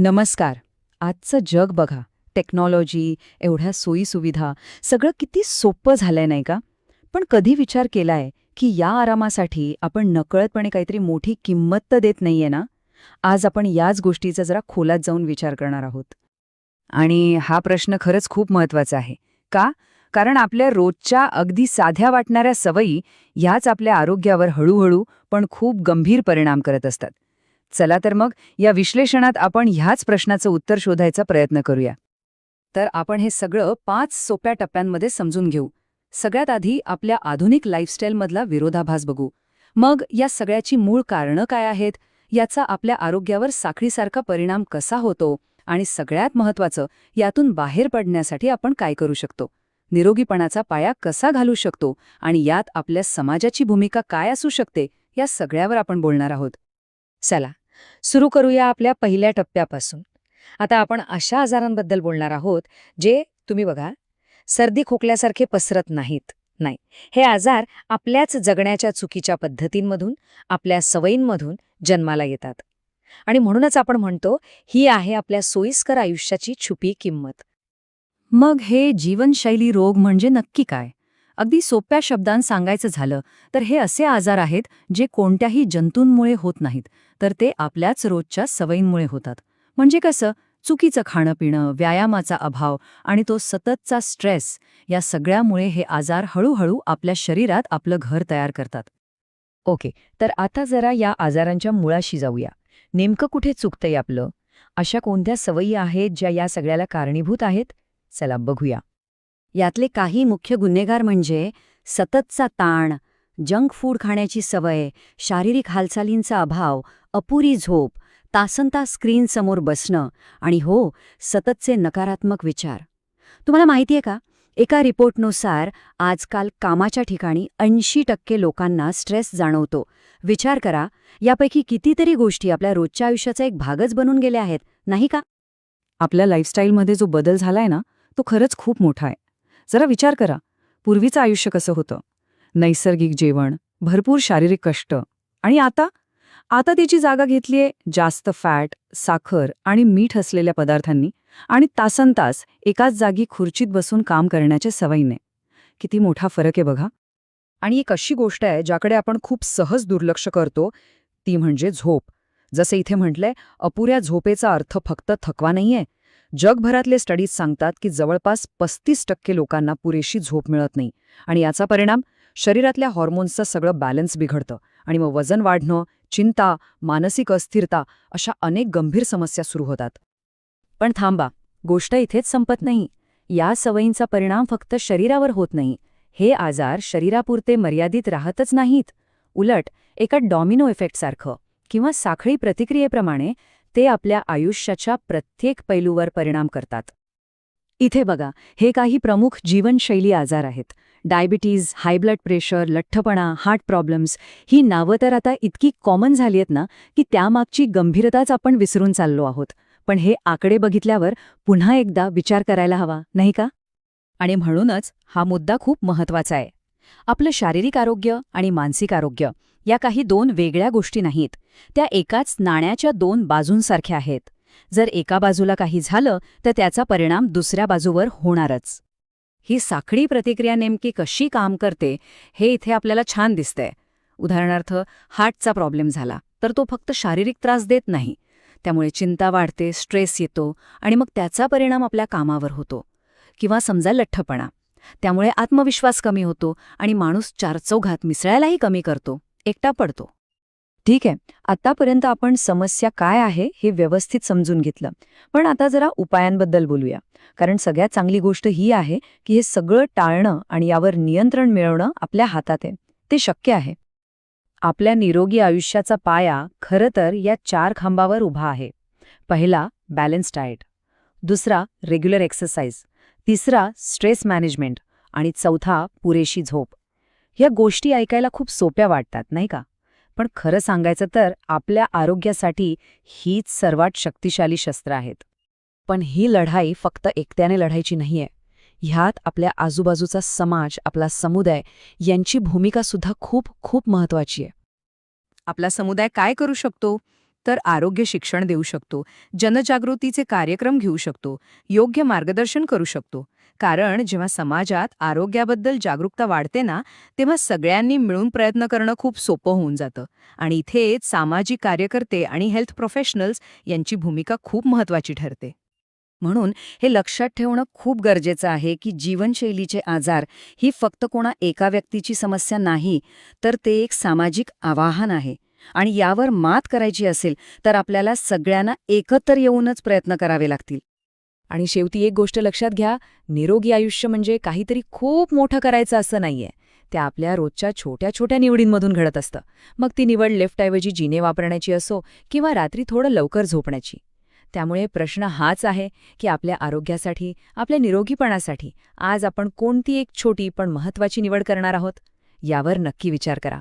नमस्कार. आजचं जग बघा. टेक्नॉलॉजी एवढ्या सोयीसुविधा सगळं किती सोपं झालंय नाही का? पण कधी विचार केलाय की या आरामासाठी आपण नकळतपणे काहीतरी मोठी किंमत तर देत नाहीये ना? आज आपण याच गोष्टीचा जरा खोलात जाऊन विचार करणार आहोत. आणि हा प्रश्न खरंच खूप महत्त्वाचा आहे. का? कारण आपल्या रोजच्या अगदी साध्या वाटणाऱ्या सवयी ह्याच आपल्या आरोग्यावर हळूहळू पण खूप गंभीर परिणाम करत असतात. चला तर मग या विश्लेषणात आपण ह्याच प्रश्नाचं उत्तर शोधायचा प्रयत्न करूया. तर आपण हे सगळं पाच सोप्या टप्प्यांमध्ये समजून घेऊ. सगळ्यात आधी आपल्या आधुनिक लाईफस्टाईलमधला विरोधाभास बघू. मग या सगळ्याची मूळ कारणं काय आहेत? याचा आपल्या आरोग्यावर साखळीसारखा परिणाम कसा होतो? आणि सगळ्यात महत्त्वाचं यातून बाहेर पडण्यासाठी आपण काय करू शकतो? निरोगीपणाचा पाया कसा घालू शकतो? आणि यात आपल्या समाजाची भूमिका काय असू शकते? या सगळ्यावर आपण बोलणार आहोत. चला सुरू करूया आपल्या पहिल्या टप्प्यापासून. आता आपण अशा आजारांबद्दल बोलणार आहोत जे तुम्ही बघा सर्दी खोकल्यासारखे पसरत नाहीत नाही. हे आजार आपल्याच जगण्याच्या चुकीच्या पद्धतींमधून आपल्या सवयींमधून जन्माला येतात. आणि म्हणूनच आपण म्हणतो ही आहे आपल्या सोयीस्कर आयुष्याची छुपी किंमत. मग हे जीवनशैली रोग म्हणजे नक्की काय? अगदी सोप्या शब्दांत सांगायचं झालं तर हे असे आजार आहेत जे कोणत्याही जंतूंमुळे होत नाहीत तर ते आपल्याच रोजच्या सवयींमुळे होतात. म्हणजे कसं? चुकीचं खाणं पिणं व्यायामाचा अभाव आणि तो सततचा स्ट्रेस या सगळ्यामुळे हे आजार हळूहळू आपल्या शरीरात आपलं घर तयार करतात. ओके तर आता जरा या आजारांच्या मुळाशी जाऊया. नेमकं कुठे चुकतंय आपलं? अशा कोणत्या सवयी आहेत ज्या या सगळ्याला कारणीभूत आहेत? चला बघूया. यातले काही मुख्य गुन्हेगार म्हणजे सततचा ताण जंक फूड खाण्याची सवय शारीरिक हालचालींचा अभाव अपुरी झोप तासनतास स्क्रीनसमोर बसणं आणि हो सततचे नकारात्मक विचार. तुम्हाला माहितीये का? एका रिपोर्टनुसार आजकाल कामाच्या ठिकाणी ऐंशी टक्के लोकांना स्ट्रेस जाणवतो. विचार करा यापैकी कितीतरी गोष्टी आपल्या रोजच्या आयुष्याचा एक भागच बनून गेल्या आहेत नाही का? आपल्या लाईफस्टाईलमध्ये जो बदल झालाय ना तो खरंच खूप मोठा आहे. जरा विचार करा. पूर्वीचं आयुष्य कसं होतं? नैसर्गिक जेवण भरपूर शारीरिक कष्ट. आणि आता? आता त्याची जागा घेतलीये जास्त फॅट साखर आणि मीठ असलेल्या पदार्थांनी आणि तासनतास एकाच जागी खुर्चीत बसून काम करण्याच्या सवयीने. किती मोठा फरक आहे बघा. आणि एक अशी गोष्ट आहे ज्याकडे आपण खूप सहज दुर्लक्ष करतो ती म्हणजे झोप. जसे इथे म्हटलंय अपुऱ्या झोपेचा अर्थ फक्त थकवा नाहीये जगभरातले स्टडीज सांगतात की जवळपास पस्तीस टक्के लोकांना पुरेशी झोप मिळत नाही. आणि याचा परिणाम शरीरातल्या हॉर्मोन्सचं सगळं बॅलन्स बिघडतं. आणि मग वजन वाढणं चिंता मानसिक अस्थिरता अशा अनेक गंभीर समस्या सुरू होतात. पण थांबा गोष्ट इथेच संपत नाही. या सवयींचा परिणाम फक्त शरीरावर होत नाही. हे आजार शरीरापुरते मर्यादित राहतच नाहीत. उलट एका डॉमिनो इफेक्टसारखं किंवा साखळी प्रतिक्रियेप्रमाणे ते आपल्या आयुष्याच्या प्रत्येक पैलूवर परिणाम करतात. इथे बघा हे काही प्रमुख जीवनशैली आजार आहेत. डायबिटीज हाय ब्लड प्रेशर लठ्ठपणा हार्ट प्रॉब्लेम्स ही नावं तर आता इतकी कॉमन झाली आहेत ना की त्यामागची गंभीरताच आपण विसरून चाललो आहोत. पण हे आकडे बघितल्यावर पुन्हा एकदा विचार करायला हवा नाही का? आणि म्हणूनच हा मुद्दा खूप महत्त्वाचा आहे. आपलं शारीरिक आरोग्य आणि मानसिक आरोग्य या काही दोन वेगळ्या गोष्टी नाहीत. त्या एकाच नाण्याच्या दोन बाजूंसारख्या आहेत. जर एका बाजूला काही झालं तर त्याचा परिणाम दुसऱ्या बाजूवर होणारच. ही साखळी प्रतिक्रिया नेमकी कशी काम करते हे इथे आपल्याला छान दिसतंय. उदाहरणार्थ हार्टचा प्रॉब्लेम झाला तर तो फक्त शारीरिक त्रास देत नाही. त्यामुळे चिंता वाढते स्ट्रेस येतो आणि मग त्याचा परिणाम आपल्या कामावर होतो. किंवा समजा लठ्ठपणा. त्यामुळे आत्मविश्वास कमी होतो आणि माणूस चारचौघात मिसळायलाही कमी करतो एकटा पडतो. ठीक आहे आतापर्यंत आपण समस्या काय आहे हे व्यवस्थित समजून घेतलं. पण आता जरा उपायांबद्दल बोलूया. कारण सगळ्यात चांगली गोष्ट ही आहे की हे सगळं टाळणं आणि यावर नियंत्रण मिळवणं आपल्या हातात आहे. ते शक्य आहे. आपल्या निरोगी आयुष्याचा पाया खरं तर या चार खांबावर उभा आहे. पहिला बॅलन्स डाएट दुसरा रेग्युलर एक्सरसाइज तिसरा स्ट्रेस मॅनेजमेंट आणि चौथा पुरेशी झोप. या गोष्टी ऐकायला खूप सोप्या वाटतात नाही का? पण खरं सांगायचं तर आपल्या आरोग्यासाठी हीच सर्वात शक्तिशाली शस्त्र आहेत. पण ही लढाई फक्त एकट्याने लढायची नाहीये. ह्यात आपल्या आजूबाजूचा समाज आपला समुदाय यांची भूमिका सुद्धा खूप खूप महत्वाची आहे. आपला समुदाय काय करू शकतो? तर आरोग्य शिक्षण देऊ शकतो. जनजागृतीचे कार्यक्रम घेऊ शकतो. योग्य मार्गदर्शन करू शकतो. कारण जेव्हा समाजात आरोग्याबद्दल जागरूकता वाढते ना तेव्हा सगळ्यांनी मिळून प्रयत्न करणं खूप सोपं होऊन जातं. आणि इथेच सामाजिक कार्यकर्ते आणि हेल्थ प्रोफेशनल्स यांची भूमिका खूप महत्वाची ठरते. म्हणून हे लक्षात ठेवणं खूप गरजेचं आहे की जीवनशैलीचे आजार ही फक्त कोणा एका व्यक्तीची समस्या नाही तर ते एक सामाजिक आवाहन आहे. आणि यावर मात करायची असेल तर आपल्याला सगळ्यांना एकत्र येऊनच प्रयत्न करावे लागतील. आणि शेवटी एक गोष्ट लक्षात घ्या निरोगी आयुष्य म्हणजे काहीतरी खूप मोठं करायचं असं नाहीये. ते आपल्या रोजच्या छोट्या छोट्या निवडींमधून घडत असतं. मग ती निवड लेफ्टऐवजी जिने वापरण्याची असो किंवा रात्री थोडं लवकर झोपण्याची. त्यामुळे प्रश्न हाच आहे की आपल्या आरोग्यासाठी आपल्या निरोगीपणासाठी आज आपण कोणती एक छोटी पण महत्वाची निवड करणार आहोत? यावर नक्की विचार करा.